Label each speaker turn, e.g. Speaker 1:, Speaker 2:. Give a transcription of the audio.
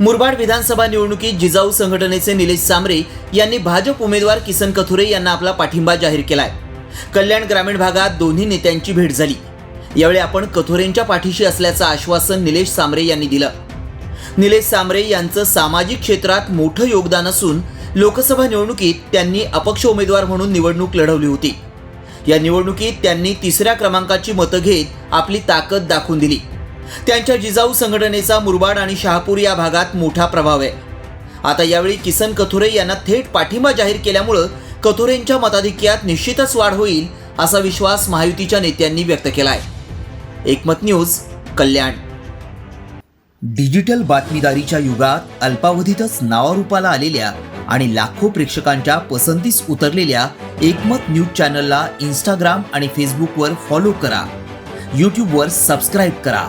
Speaker 1: मुरबाड विधानसभा निवडणुकीत जिजाऊ संघटनेचे निलेश सांबरे यांनी भाजप उमेदवार किसन कथुरे यांना आपला पाठिंबा जाहीर केलाय. कल्याण ग्रामीण भागात दोन्ही नेत्यांची भेट झाली. यावेळी आपण कथोरेंच्या पाठीशी असल्याचं आश्वासन निलेश सांबरे यांनी दिलं. निलेश सांबरे यांचं सामाजिक क्षेत्रात मोठं योगदान असून लोकसभा निवडणुकीत त्यांनी अपक्ष उमेदवार म्हणून निवडणूक लढवली होती. या निवडणुकीत त्यांनी तिसऱ्या क्रमांकाची मतं घेत आपली ताकद दाखवून दिली. त्यांच्या जिजाऊ संघटनेचा मुरबाड आणि शहापूर या भागात मोठा प्रभाव आहे. आता यावेळी किसन कथोरे यांना थेट पाठिंबा जाहीर केल्यामुळं कथोरेंच्या मताधिक्यात निश्चितच वाढ होईल असा विश्वास महायुतीच्या नेत्यांनी व्यक्त केला आहे एकमत न्यूज कल्याण. डिजिटल बातमीदारीच्या युगात अल्पावधीतच नावारूपाला आलेल्या आणि लाखो प्रेक्षकांच्या पसंतीस उतरलेल्या एकमत न्यूज चॅनलला इंस्टाग्राम आणि फेसबुकवर फॉलो करा. यूट्यूबवर सबस्क्राईब करा.